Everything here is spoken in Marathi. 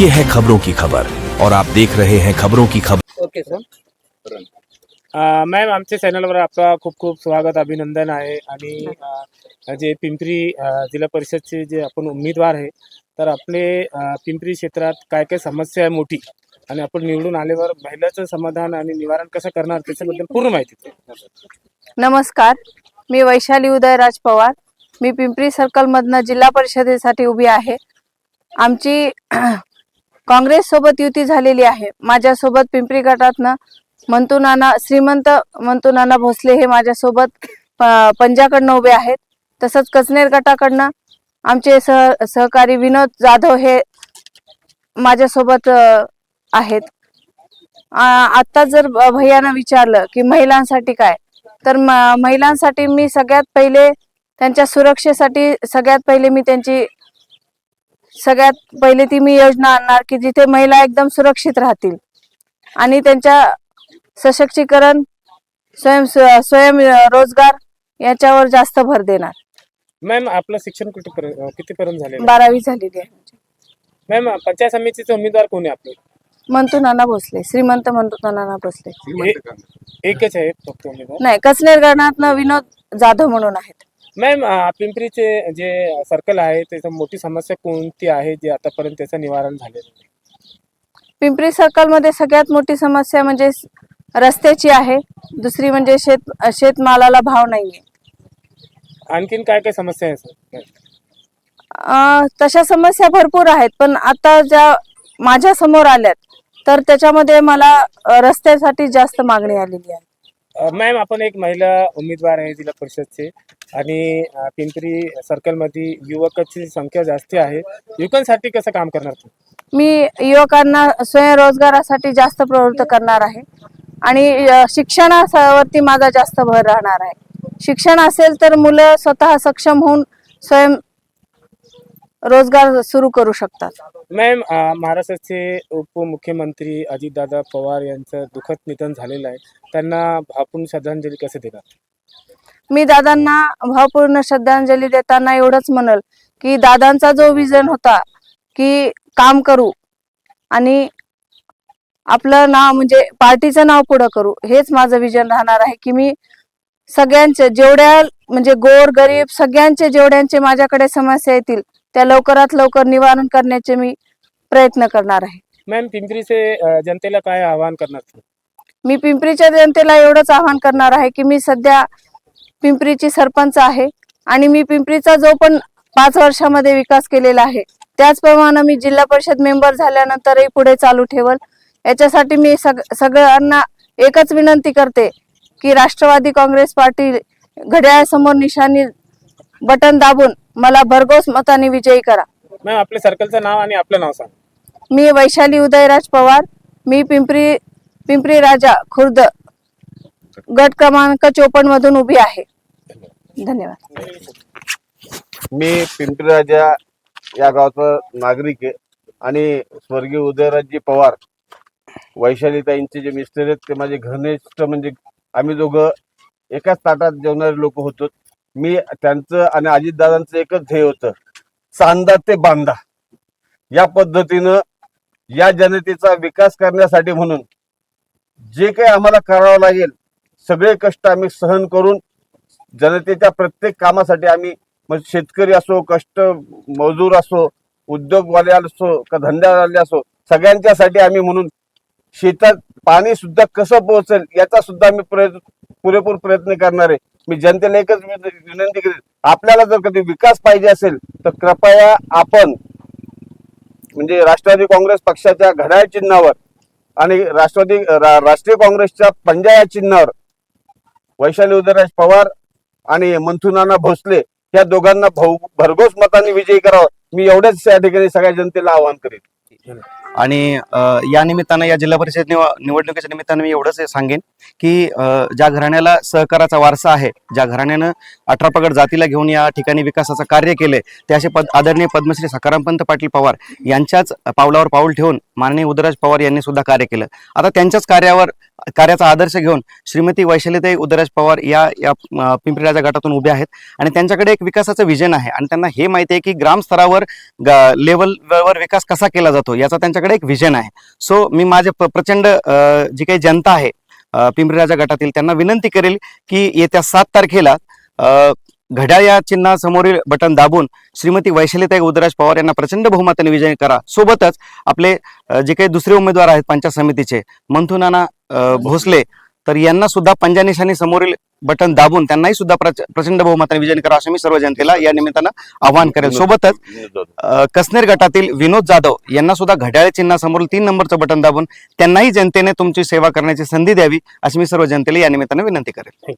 ये है खबरों की खबर और आप देख रहे हैं खबरों की खबर। ओके सर मॅम आमच्या चॅनलवर आपलं खूप खूप स्वागत अभिनंदन आहे. आणि जे पिंपरी जिल्हा परिषदचे जे आपण उमेदवार आहे तर आपले पिंपरी क्षेत्रात काय काय समस्या आहे मोठी आणि आपण निवडून आल्यावर महिलाचं समाधान आणि निवारण कसं करणार त्याच्याबद्दल पूर्ण माहिती. नमस्कार. मी वैशाली उदयराज पवार. मी पिंपरी सर्कलमधनं जिल्हा परिषदेसाठी उभी आहे. आमची काँग्रेस सोबत युती झालेली आहे. माझ्यासोबत पिंपरी गटातनं मंतू नाना श्रीमंत मंतू नाना भोसले हे माझ्यासोबत पंजाकडनं उभे आहेत. तसंच कचनेर गटाकडनं आमचे सह सहकारी विनोद जाधव हे माझ्यासोबत आहेत. आता जर भैयानं विचारलं की महिलांसाठी काय तर महिलांसाठी मी सगळ्यात पहिले त्यांच्या सुरक्षेसाठी सगळ्यात पहिले मी त्यांची सगळ्यात पहिले ती मी योजना आणणार की जिथे महिला एकदम सुरक्षित राहतील. आणि त्यांच्या सशक्तीकरण स्वयं स्वयं रोजगार याच्यावर जास्त भर देणार. मॅम आपलं शिक्षण कितीपर्यंत झालेलं आहे? बारावी झालेली आहे मॅम पंचायत समितीचे उमेदवार कोण आहे आपले? मंतू नाना भोसले श्रीमंत मंतू नाना भोसले. एकच आहे फक्त उमेदवार. नाही कचनेर गणातनं विनोद जाधव म्हणून आहेत. मॅम पिंपरीचे जे सर्कल आहे त्याचं मोठी समस्या कोणती आहे जे आतापर्यंत त्याचं निवारण झालेलं नाही? पिंपरी सर्कलमध्ये सगळ्यात मोठी समस्या म्हणजे रस्त्याची आहे. दुसरी म्हणजे शेत शेतमालाला भाव नाहीये. आणखीन काय काय समस्या आहे सर अं, तशा समस्या भरपूर आहेत पण आता ज्या माझ्यासमोर आल्यात तर त्याच्यामध्ये मला अं, रस्त्यासाठी जास्त मागणी आलेली आहे. मॅम आपण एक महिला उमेदवार आहे जिल्हा परिषदचे आणि पिंपरी सर्कलमध्ये युवकाची संख्या जास्त आहे. युवकांसाठी कसं काम करणार तू मी युवकांना स्वयंरोजगारासाठी जास्त प्रवृत्त करणार आहे आणि शिक्षणावरती माझा जास्त भर राहणार आहे. शिक्षण असेल तर मुलं स्वतः सक्षम होऊन स्वयं रोजगार सुरू करू शकतात. मॅम अ, महाराष्ट्राचे उपमुख्यमंत्री अजितदादा पवार यांचं दुःखद निधन झालेलं आहे. त्यांना भावपूर्ण श्रद्धांजली कसं देणार मी दादांना भावपूर्ण श्रद्धांजली देताना एवढंच म्हणल की दादांचा जो विजन होता की काम करू आणि आपलं नाव म्हणजे पार्टीचं नाव पुढं करू हेच माझं विजन राहणार आहे की मी सगळ्यांचे जेवढ्या म्हणजे गोर गरीब सगळ्यांचे जेवढ्यांचे माझ्याकडे समस्या येतील त्या लवकरात लवकर निवारण करण्याचे मी प्रयत्न करणार आहे. मॅम पिंपरीचे जनतेला काय आवाहन करणार? मी पिंपरीच्या जनतेला एवढंच आवाहन करणार आहे की मी सध्या पिंपरीची सरपंच आहे आणि मी पिंपरीचा जो पण पाच वर्षामध्ये विकास केलेला आहे त्याचप्रमाणे मी जिल्हा परिषद मेंबर झाल्यानंतरही पुढे चालू ठेवल. याच्यासाठी मी सग सगळ्यांना एकच विनंती करते की राष्ट्रवादी काँग्रेस पार्टी घड्याळासमोर निशाणी बटन दाबून मला भरघोस मताने विजयी करा. मॅम आपल्या सर्कलचं नाव आणि आपलं नाव सांग. मी वैशाली उदयराज पवार मी पिंपरी पिंपरी राजा खुर्द गट क्रमांक चोपन्न मधून उभी आहे. धन्यवाद. मी पिंपरी राजा या गावचा नागरिक आहे आणि स्वर्गीय उदयराजजी पवार वैशालीताईंचे जे मिस्टर आहेत ते माझे घनिष्ठ म्हणजे आम्ही दोघं एकाच ताटात जेवणारे लोक होतो मी त्यांचं आणि अजितदादांचं एकच ध्येय होतं चांदा ते बांधा या पद्धतीनं या जनतेचा विकास करण्यासाठी म्हणून जे काही आम्हाला करावं लागेल सगळे कष्ट आम्ही सहन करून जनतेच्या प्रत्येक कामासाठी आम्ही मग शेतकरी असो कष्ट मजूर असो उद्योगवाले असो का धंद्यावाले असो सगळ्यांच्यासाठी आम्ही म्हणून शेतात पाणी सुद्धा कसं पोहोचेल याचा सुद्धा आम्ही प्रयत्न पुरेपूर प्रयत्न करणार आहे. मी जनतेला एकच विनंती करेन आपल्याला जर कधी विकास पाहिजे असेल तर कृपया आपण म्हणजे राष्ट्रवादी काँग्रेस पक्षाच्या घड्याळ चिन्हावर आणि राष्ट्रवादी रा- राष्ट्रीय काँग्रेसच्या पंजा या चिन्हावर वैशाली उदयराज पवार आणि मंथुनाना भोसले या दोघांना भाऊ भरघोस मताने विजयी करावं. मी एवढ्याच या ठिकाणी सगळ्या जनतेला आवाहन करेन. आणि या निमित्तानं या जिल्हा परिषद निव निवडणुकीच्या निमित्तानं मी एवढंच सांगेन की ज्या घराण्याला सहकाराचा वारसा आहे ज्या घराण्यानं अठरा पगड जातीला घेऊन या ठिकाणी विकासाचं कार्य केले ते असे पद आदरणीय पद्मश्री सकारामपंत पाटील पवार यांच्याच पावलावर पाऊल ठेवून माननीय उदयराज पवार यांनी सुद्धा कार्य केलं. आता त्यांच्याच कार्यावर कार्याचा आदर्श घेऊन श्रीमती वैशालीताई उदराज पवार या या पिंपरीराजा पिंपरी राजा गटातून उभे आहेत. आणि त्यांच्याकडे एक विकासाचं विजन आहे. आणि त्यांना हे माहिती आहे की ग्रामस्तरावर ग लेवलवर विकास कसा केला जातो याचा त्यांच्याकडे एक विजन आहे. सो मी माझे प्र- प्रचंड जी काही जनता आहे पिंपरीराजा पिंपरी राजा गटातील त्यांना विनंती करेल की येत्या सात तारखेला घड्याळ या चिन्हासमोरील बटन दाबून श्रीमती वैशालीताई उदराज पवार यांना प्रचंड बहुमताने विजय करा. सोबतच आपले जे काही दुसरे उमेदवार आहेत पंचायत समितीचे मंथुनाना भोसले तर यांना सुद्धा पंजानिशानी समोरील बटन दाबून त्यांनाही सुद्धा प्रचंड बहुमताने विजय करा असं मी सर्व जनतेला या निमित्तानं आवाहन करेल. सोबतच कसनेर गटातील विनोद जाधव यांना सुद्धा घड्याळ चिन्हासमोर तीन नंबरचं बटन दाबून त्यांनाही जनतेने तुमची सेवा करण्याची संधी द्यावी अशी मी सर्व जनतेला या निमित्तानं विनंती करेल.